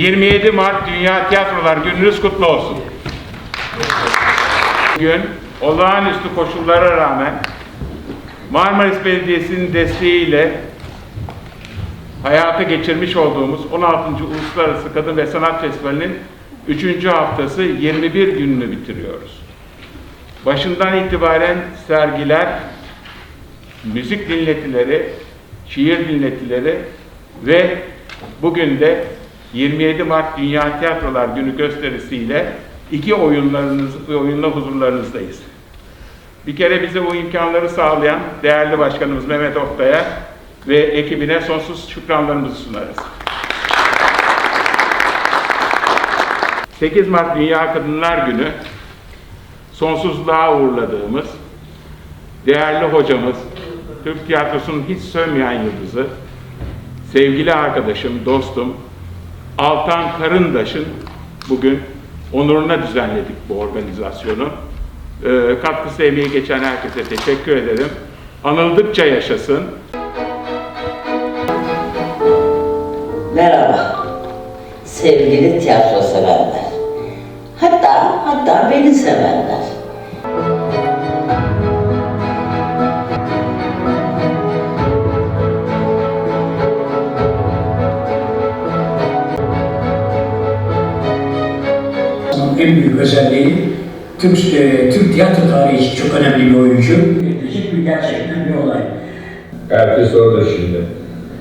27 Mart Dünya Tiyatrolar Gününüz kutlu olsun. Bugün olağanüstü koşullara rağmen Marmaris Belediyesi'nin desteğiyle hayata geçirmiş olduğumuz 16. Uluslararası Kadın ve Sanat Festivali'nin 3. haftası 21 gününü bitiriyoruz. Başından itibaren sergiler, müzik dinletileri, şiir dinletileri ve bugün de 27 Mart Dünya Tiyatrolar Günü gösterisiyle iki oyunlarınız, oyunla huzurlarınızdayız. Bir kere bize bu imkanları sağlayan değerli başkanımız Mehmet Oktay'a ve ekibine sonsuz şükranlarımızı sunarız. 8 Mart Dünya Kadınlar Günü sonsuzluğa uğurladığımız değerli hocamız, Türk tiyatrosunun hiç sönmeyen yıldızı, sevgili arkadaşım, dostum Altan Karındaş'ın bugün onuruna düzenledik bu organizasyonu. Ee, katkısı emeği geçen herkese teşekkür ederim. Anıldıkça yaşasın. Merhaba sevgili tiyatro severler. Hatta hatta beni sevenler. En büyük özelliği Türk, e, Türk tiyatro tarihi için çok önemli bir oyuncu. Edilecek bir gerçekten bir olay. Herkes orada şimdi.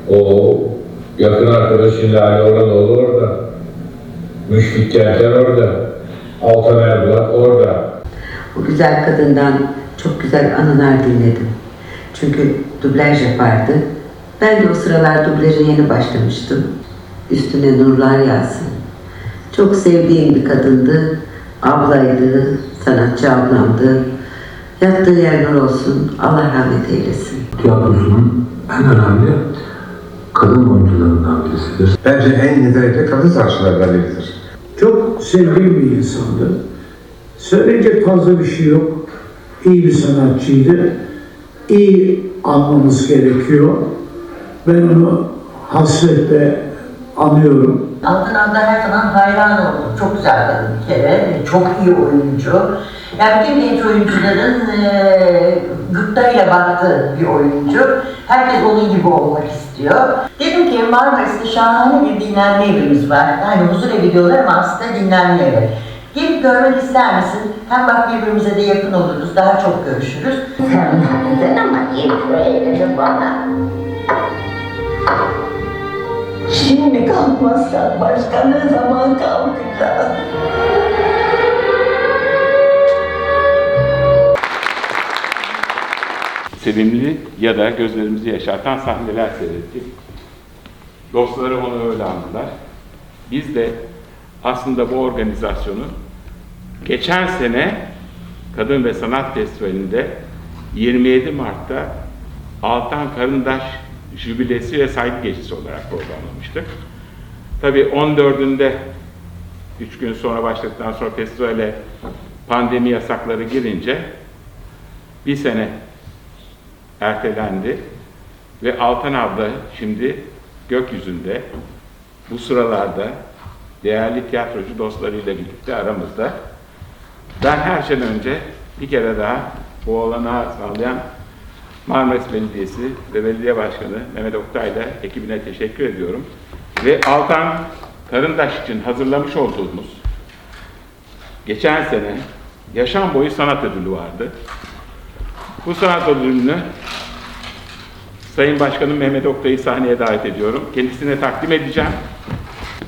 O yakın arkadaşın Lale Oranoğlu orada. Müşfik Kenter orada. Altan Erbulak orada. Bu güzel kadından çok güzel anılar dinledim. Çünkü dublaj yapardı. Ben de o sıralar dublaja yeni başlamıştım. Üstüne nurlar yağsın. Çok sevdiğim bir kadındı. Ablaydı, sanatçı ablamdı. Yattığı yer nur olsun. Allah rahmet eylesin. tiyatrosunun en önemli kadın oyuncularından birisidir. Bence en nitelikli kadın sanatçılardan biridir. Çok sevdiğim bir insandı. Söyleyecek fazla bir şey yok. İyi bir sanatçıydı. İyi anmamız gerekiyor. Ben onu hasretle anıyorum. Altın Ad'a her zaman hayran oldum. Çok güzel kadın bir kere. Çok iyi oyuncu. Yani bütün genç oyuncuların e, gıptayla baktığı bir oyuncu. Herkes onun gibi olmak istiyor. Dedim ki Marmaris'te şahane bir dinlenme evimiz var. Yani huzur evi diyorlar ama aslında dinlenme evi. Gelip görmek ister misin? Hem bak birbirimize de yakın oluruz, daha çok görüşürüz. Sen ama iyi bana. Şimdi kalkmazsan başka ne zaman kalkacağız? sevimli ya da gözlerimizi yaşartan sahneler seyrettik. Dostları onu öyle andılar. Biz de aslında bu organizasyonu geçen sene Kadın ve Sanat Festivali'nde 27 Mart'ta Altan Karındaş Jübilesi ve Saygı Gecesi olarak programlamıştık. Tabii 14'ünde 3 gün sonra başladıktan sonra festivale pandemi yasakları girince bir sene ertelendi ve Altan abla şimdi gökyüzünde bu sıralarda değerli tiyatrocu dostlarıyla birlikte aramızda. Ben her şeyden önce bir kere daha bu olanağı sağlayan Marmaris Belediyesi ve Belediye Başkanı Mehmet Oktay ile ekibine teşekkür ediyorum. Ve Altan Karındaş için hazırlamış olduğumuz geçen sene yaşam boyu sanat ödülü vardı. Bu sanat ödülünü Sayın Başkanım Mehmet Oktay'ı sahneye davet ediyorum. Kendisine takdim edeceğim.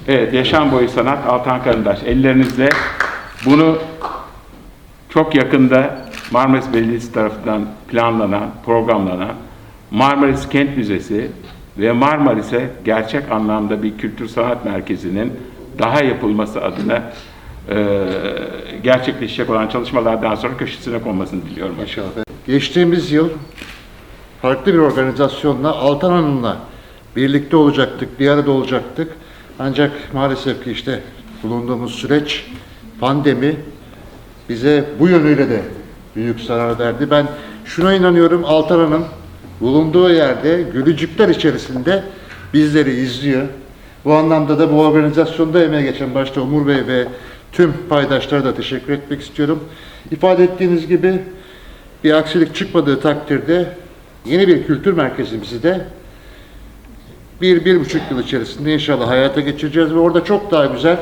Evet, Yaşam Boyu Sanat Altan Karındaş. Ellerinizle bunu çok yakında Marmaris Belediyesi tarafından planlanan, programlanan Marmaris Kent Müzesi ve Marmaris'e gerçek anlamda bir kültür sanat merkezinin daha yapılması adına eee gerçekleşecek olan çalışmalardan sonra köşesine konmasını diliyorum. İnşallah. Geçtiğimiz yıl farklı bir organizasyonla Altan Hanım'la birlikte olacaktık, bir arada olacaktık. Ancak maalesef ki işte bulunduğumuz süreç, pandemi bize bu yönüyle de büyük zarar verdi. Ben şuna inanıyorum, Altan Hanım bulunduğu yerde gülücükler içerisinde bizleri izliyor. Bu anlamda da bu organizasyonda emeğe geçen başta Umur Bey ve tüm paydaşlara da teşekkür etmek istiyorum. İfade ettiğiniz gibi bir aksilik çıkmadığı takdirde yeni bir kültür merkezimizi de bir, bir buçuk yıl içerisinde inşallah hayata geçireceğiz ve orada çok daha güzel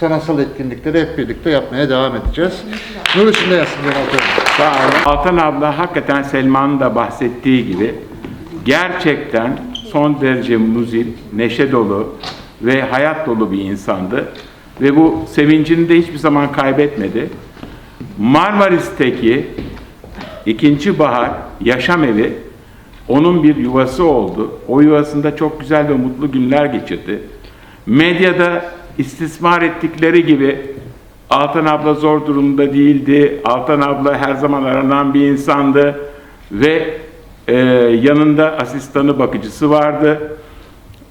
sanatsal etkinlikleri hep birlikte yapmaya devam edeceğiz. Nur içinde Hak. Sağ olun. Altan abla hakikaten Selman'ın da bahsettiği gibi gerçekten son derece muzip, neşe dolu ve hayat dolu bir insandı. Ve bu sevincini de hiçbir zaman kaybetmedi. Marmaris'teki ikinci bahar yaşam evi onun bir yuvası oldu. O yuvasında çok güzel ve mutlu günler geçirdi. Medyada istismar ettikleri gibi Altan abla zor durumda değildi. Altan abla her zaman aranan bir insandı ve e, yanında asistanı bakıcısı vardı.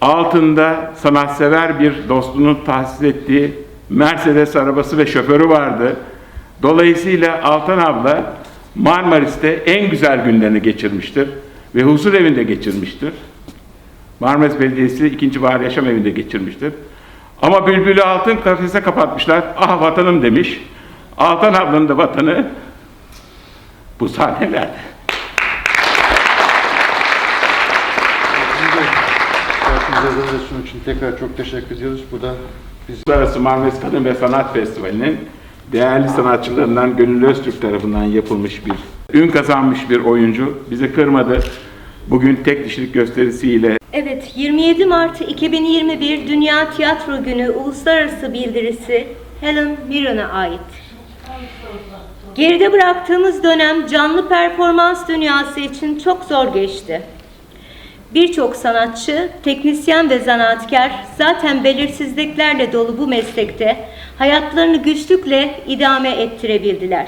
Altında sanatsever bir dostunun tahsis ettiği Mercedes arabası ve şoförü vardı. Dolayısıyla Altan abla Marmaris'te en güzel günlerini geçirmiştir ve huzur evinde geçirmiştir. Marmaris Belediyesi ikinci bahar yaşam evinde geçirmiştir. Ama Bülbül'ü altın kafese kapatmışlar. Ah vatanım demiş. Altan ablanın da vatanı bu sahnelerde. Yaptığınız organizasyon için tekrar çok teşekkür ediyoruz. Bu da Uluslararası Marmaris Kadın ve Sanat Festivali'nin değerli sanatçılarından Gönül Öztürk tarafından yapılmış bir, ün kazanmış bir oyuncu. Bizi kırmadı. Bugün tek kişilik gösterisiyle Evet, 27 Mart 2021 Dünya Tiyatro Günü Uluslararası bildirisi Helen Mirren'a ait. Geride bıraktığımız dönem canlı performans dünyası için çok zor geçti. Birçok sanatçı, teknisyen ve zanaatkar zaten belirsizliklerle dolu bu meslekte hayatlarını güçlükle idame ettirebildiler.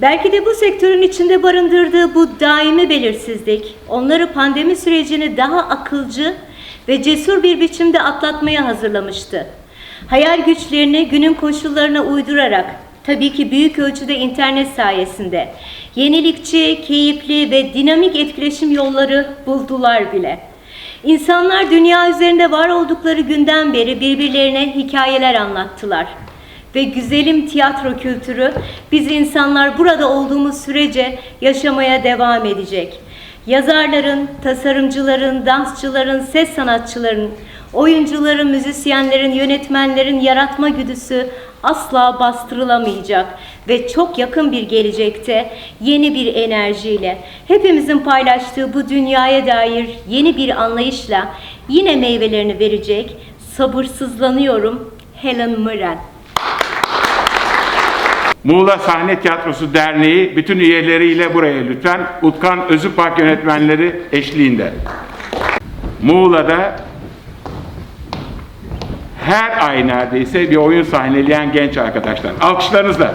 Belki de bu sektörün içinde barındırdığı bu daimi belirsizlik onları pandemi sürecini daha akılcı ve cesur bir biçimde atlatmaya hazırlamıştı. Hayal güçlerini günün koşullarına uydurarak tabii ki büyük ölçüde internet sayesinde yenilikçi, keyifli ve dinamik etkileşim yolları buldular bile. İnsanlar dünya üzerinde var oldukları günden beri birbirlerine hikayeler anlattılar ve güzelim tiyatro kültürü biz insanlar burada olduğumuz sürece yaşamaya devam edecek. Yazarların, tasarımcıların, dansçıların, ses sanatçıların, oyuncuların, müzisyenlerin, yönetmenlerin yaratma güdüsü asla bastırılamayacak ve çok yakın bir gelecekte yeni bir enerjiyle hepimizin paylaştığı bu dünyaya dair yeni bir anlayışla yine meyvelerini verecek. Sabırsızlanıyorum Helen Mirren. Muğla Sahne Tiyatrosu Derneği bütün üyeleriyle buraya lütfen Utkan Özüpak yönetmenleri eşliğinde. Muğla'da her ay neredeyse bir oyun sahneleyen genç arkadaşlar. Alkışlarınızla.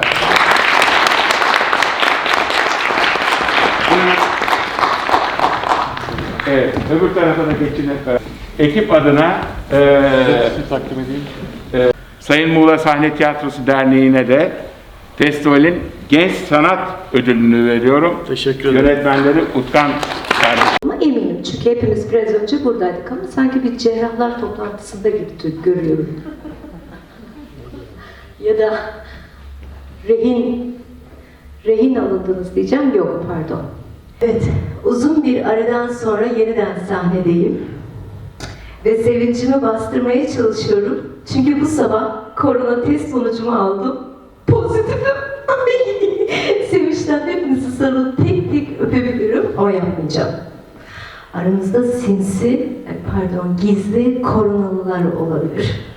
Evet, öbür tarafa da geçin hep beraber. Ekip adına sizi takdim edeyim. Sayın Muğla Sahne Tiyatrosu Derneği'ne de festivalin Genç Sanat Ödülünü veriyorum. Teşekkür ederim. Yönetmenleri Utkan kardeşim. Ama eminim çünkü hepimiz biraz önce buradaydık ama sanki bir cerrahlar toplantısında gibi görüyorum. ya da rehin rehin alındınız diyeceğim yok pardon. Evet uzun bir aradan sonra yeniden sahnedeyim. Ve sevincimi bastırmaya çalışıyorum. Çünkü bu sabah korona test sonucumu aldım. Pozitifim. Sevinçten hepinizi sarılıp tek tek öpebilirim ama yapmayacağım. Aranızda sinsi, pardon gizli koronalılar olabilir.